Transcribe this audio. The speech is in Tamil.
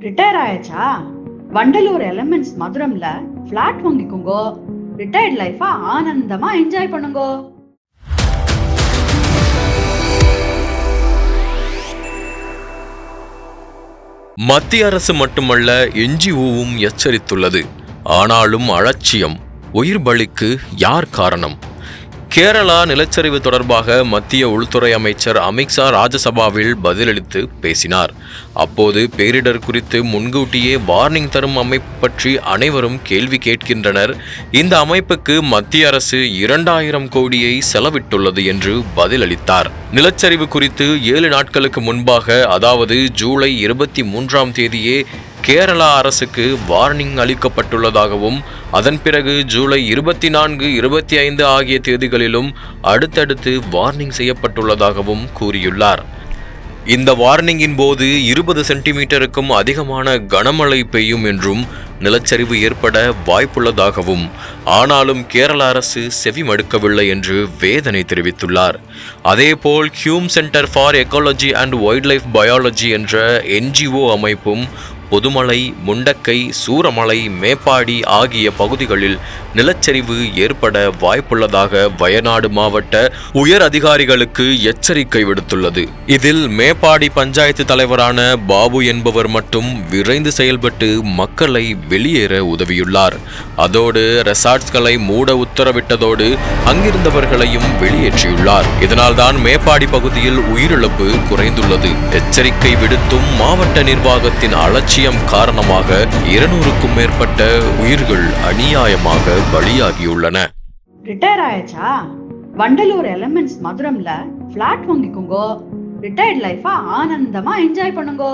ரிட்டையர் ஆயாச்சா? வண்டலூர் எலமெண்ட்ஸ் மதுரம்ல ஃபிளாட் வாங்கிக்கோங்கோ. ரிட்டையர்ட் லைஃபா ஆனந்தமா என்ஜாய் பண்ணுங்கோ. மத்திய அரசு மட்டுமல்ல என்ஜிஓவும் எச்சரித்துள்ளது. ஆனாலும் அலட்சியம் உயிர் பலிக்கு யார் காரணம்? கேரளா நிலச்சரிவு தொடர்பாக மத்திய உள்துறை அமைச்சர் அமித்ஷா ராஜ்யசபாவில் பதிலளித்து பேசினார். அப்போது பேரிடர் குறித்து முன்கூட்டியே வார்னிங் தரும் அமைப்பு பற்றி அனைவரும் கேள்வி கேட்கின்றனர். இந்த அமைப்புக்கு மத்திய அரசு இரண்டாயிரம் கோடியை செலவிட்டுள்ளது என்று பதிலளித்தார். நிலச்சரிவு குறித்து ஏழு நாட்களுக்கு முன்பாக அதாவது ஜூலை இருபத்தி மூன்றாம் தேதியே கேரளா அரசுக்கு வார்னிங் அளிக்கப்பட்டுள்ளதாகவும் அதன் பிறகு ஜூலை இருபத்தி நான்கு இருபத்தி ஐந்து ஆகிய தேதிகளிலும் அடுத்தடுத்து வார்னிங் செய்யப்பட்டுள்ளதாகவும் கூறியுள்ளார். இந்த வார்னிங்கின் போது இருபது சென்டிமீட்டருக்கும் அதிகமான கனமழை பெய்யும் என்றும் நிலச்சரிவு ஏற்பட வாய்ப்புள்ளதாகவும் ஆனாலும் கேரள அரசு செவி மடுக்கவில்லை என்று வேதனை தெரிவித்துள்ளார். அதேபோல் Hume centre for ecology and wild life biology என்ற என்ஜிஓ அமைப்பும் பொதுமலை முண்டக்கை சூரமலை மேப்பாடி ஆகிய பகுதிகளில் நிலச்சரிவு ஏற்பட வாய்ப்புள்ளதாக வயநாடு மாவட்ட உயர் அதிகாரிகளுக்கு எச்சரிக்கை விடுத்துள்ளது. இதில் மேப்பாடி பஞ்சாயத்து தலைவரான பாபு என்பவர் மட்டும் விரைந்து செயல்பட்டு மக்களை வெளியேற உதவியுள்ளார். அதோடு ரெசார்ட்ஸ்களை மூட உத்தரவிட்டதோடு அங்கிருந்தவர்களையும் வெளியேற்றியுள்ளார். இதனால்தான் மேப்பாடி பகுதியில் உயிரிழப்பு குறைந்துள்ளது. எச்சரிக்கை விடுத்தும் மாவட்ட நிர்வாகத்தின் அலட்சியம் காரணமாக இருநூறுக்கும் மேற்பட்ட உயிர்கள் அநியாயமாக பலியாகியுள்ளன. ரிட்டையர் ஆயாச்சா? வண்டலூர் எலமெண்ட்ஸ் மதுரம்ல ஃபிளாட் வாங்கிக்கோங்க. ரிட்டையர்ட் லைஃபா ஆனந்தமா என்ஜாய் பண்ணுங்கோ.